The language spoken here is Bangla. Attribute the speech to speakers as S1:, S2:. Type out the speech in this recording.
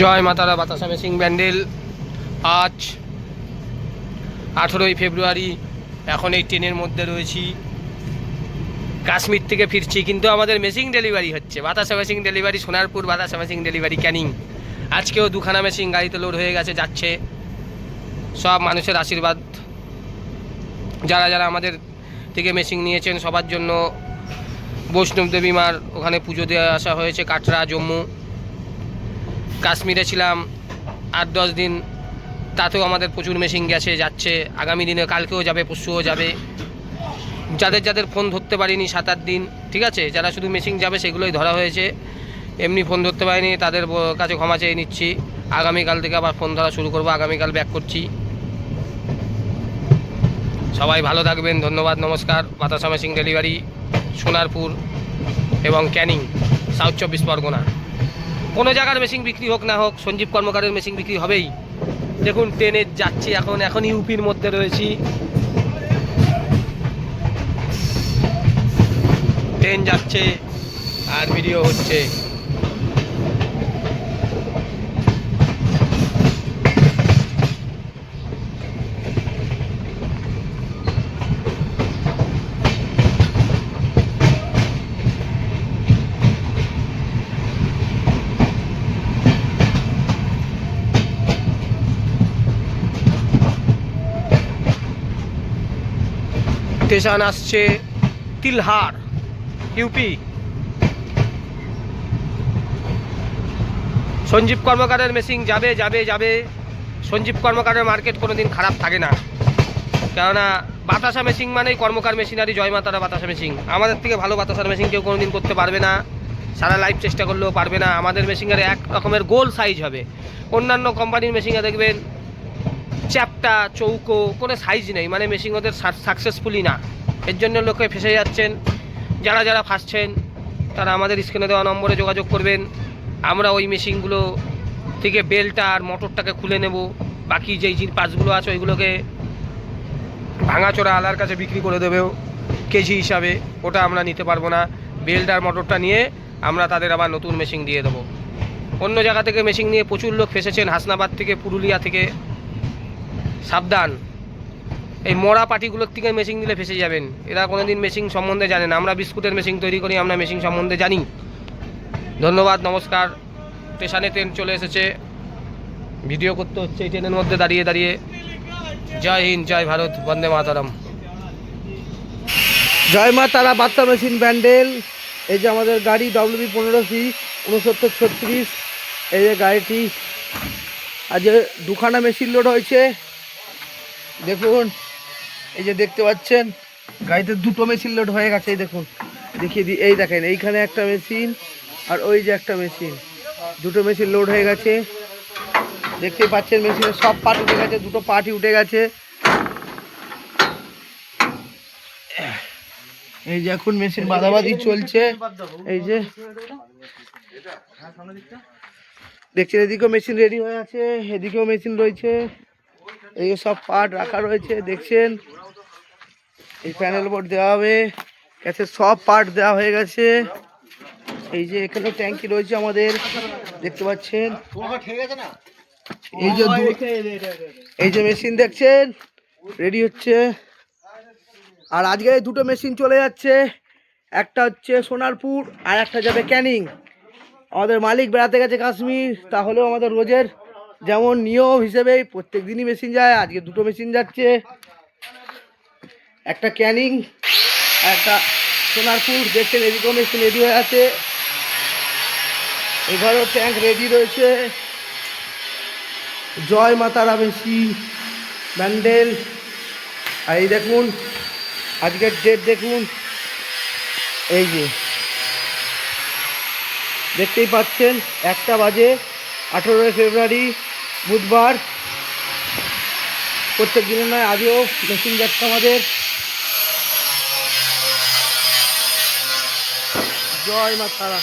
S1: জয় মাতারা বাতাসা মেসিং ব্যান্ডেল। আজ আঠেরোই ফেব্রুয়ারি, এখন এই ট্রেনের মধ্যে রয়েছি। কাশ্মীর থেকে ফিরছি, কিন্তু আমাদের মেশিং ডেলিভারি হচ্ছে। বাতাসা মেশিং ডেলিভারি, সোনারপুর বাতাসা মেশিং ডেলিভারি, ক্যানিং। আজকেও দুখানা মেশিন গাড়িতে লোড হয়ে গেছে, যাচ্ছে। সব মানুষের আশীর্বাদ। যারা যারা আমাদের থেকে মেশিন নিয়েছেন, সবার জন্য বৈষ্ণব দেবী মার ওখানে পুজো দেওয়া আসা হয়েছে, কাটরা, জম্মু। কাশ্মীরে ছিলাম আট দশ দিন তাতেও আমাদের প্রচুর মেশিন গেছে, যাচ্ছে। আগামী দিনে কালকেও যাবে, পরশুও যাবে। যাদের যাদের ফোন ধরতে পারিনি, সাত আট দিন, ঠিক আছে? যারা শুধু মেশিন যাবে, সেগুলোই ধরা হয়েছে। এমনি ফোন ধরতে পারিনি, তাদের কাছে ক্ষমা চেয়ে নিচ্ছি। আগামীকাল থেকে আবার ফোন ধরা শুরু করব, আগামীকাল ব্যাক করছি। সবাই ভালো থাকবেন, ধন্যবাদ, নমস্কার। বাতাসা মেশিন ডেলিভারি সোনারপুর এবং ক্যানিং সাউথ চব্বিশ পরগনা। কোনো জায়গার মেশিন বিক্রি হোক না হোক, সঞ্জীব কর্মকারের মেশিন বিক্রি হবেই। দেখুন, ট্রেনে যাচ্ছি এখন এখন ইউপির মধ্যে রয়েছি। ট্রেন যাচ্ছে, আর ভিডিও হচ্ছে। স্টেশন আসছে তিলহার ইউপি সঞ্জীব কর্মকারের মেশিন যাবে যাবে যাবে। সঞ্জীব কর্মকারের মার্কেট কোনো দিন খারাপ থাকে না। কেননা বাতাসা মেশিন মানেই কর্মকার মেশিনারি জয় মাতারা বাতাসা মেশিন আমাদের থেকে ভালো বাতাসার মেশিন কেউ কোনো দিন করতে পারবে না। সারা লাইফ চেষ্টা করলেও পারবে না। আমাদের মেশিনের এক রকমের গোল সাইজ হবে। অন্যান্য কোম্পানির মেশিনে দেখবেন চ্যাপটা চৌকো, কোনো সাইজ নেই। মানে মেশিন ওদের সাকসেসফুলি না। এর জন্য লোকে ফেসে যাচ্ছেন। যারা যারা ফাঁসছেন, তারা আমাদের স্ক্রিনে দেওয়া নম্বরে যোগাযোগ করবেন। আমরা ওই মেশিনগুলো থেকে বেলটা আর মোটরটাকে খুলে নেব। বাকি যেই যে পার্টসগুলো আছে, ওইগুলোকে ভাঙাচোরা আলার কাছে বিক্রি করে দেবেও। কেজি হিসাবে। ওটা আমরা নিতে পারব না। বেল্ট আর মোটরটা নিয়ে আমরা তাদের আবার নতুন মেশিন দিয়ে দেবো। অন্য জায়গা থেকে মেশিন নিয়ে প্রচুর লোক ফেসেছেন। হাসনাবাদ থেকে, পুরুলিয়া থেকে। সাবধান। এই মরা পাটিগুলোর থেকে মেশিন দিলে ফেসে যাবেন। এরা কোনোদিন মেশিন সম্বন্ধে জানে না। আমরা বিস্কুটের মেশিন তৈরি করি, আমরা মেশিন সম্বন্ধে জানি। ধন্যবাদ, নমস্কার। স্টেশনে ট্রেন চলে এসেছে। ভিডিও করতে হচ্ছে এই ট্রেনের মধ্যে দাঁড়িয়ে দাঁড়িয়ে। জয় হিন্দ, জয় ভারত, বন্দে মাতারাম।
S2: জয় মা তারা বার্তা মেশিন ব্যান্ডেল। এই যে আমাদের গাড়ি ডব্লিউবি পনেরো সি উনসত্তর ছত্রিশ। এই যে গাড়িটি, আজ দুখানা মেশিন লোড হয়েছে দেখুন, এই যে দেখতে পাচ্ছেন, গাড়িতে দুটো মেশিন লোড হয়ে গেছে, এই দেখুন। দেখিয়ে দিই এই দেখেন, এইখানে একটা মেশিন আর ওই যে একটা মেশিন দুটো মেশিন লোড হয়ে গেছে। দেখতে পাচ্ছেন মেশিনের সব পার্ট উঠে গেছে, দুটো পার্টই উঠে গেছে। এই যে এখন মেশিন বাদাবাদি চলছে। এই যে। দেখছেন, এদিকেও মেশিন রেডি হয়ে আছে, এদিকেও মেশিন রয়েছে। এই সব পার্ট রাখা রয়েছে, দেখছেন? এই প্যানেল বোর্ড দেওয়া হবে। গ্যাসের সব পার্ট দেওয়া হয়ে গেছে। এই যে এখানে ট্যাঙ্কি রয়েছে আমাদের, দেখতে পাচ্ছেন? এই যে এই যে মেশিন দেখছেন? রেডি হচ্ছে। আর আজকে দুটো মেশিন চলে যাচ্ছে। একটা হচ্ছে সোনারপুর আর একটা যাবে ক্যানিং। আমাদের মালিক বেড়াতে গেছে কাশ্মীর, তাহলেও আমাদের রোজের যেমন নিয়ম হিসেবে প্রত্যেক দিনই মেশিন যায়, আজকে দুটো মেশিন যাচ্ছে। একটা ক্যানিং, একটা সোনারপুর, দেখছেন এদিকেও মেশিন রেডি হয়ে আছে। এঘরেও ট্যাঙ্ক রেডি রয়েছে। জয় মাতারা মেশিন, ব্যান্ডেল। আর এই দেখুন, আজকের ডেট দেখুন। এই যে, দেখতেই পাচ্ছেন, একটা বাজে আঠেরোই ফেব্রুয়ারি। বুধবার। প্রত্যেক দিনের নয় আজও মেশিন যাচ্ছে আমাদের। জয় মা তারা।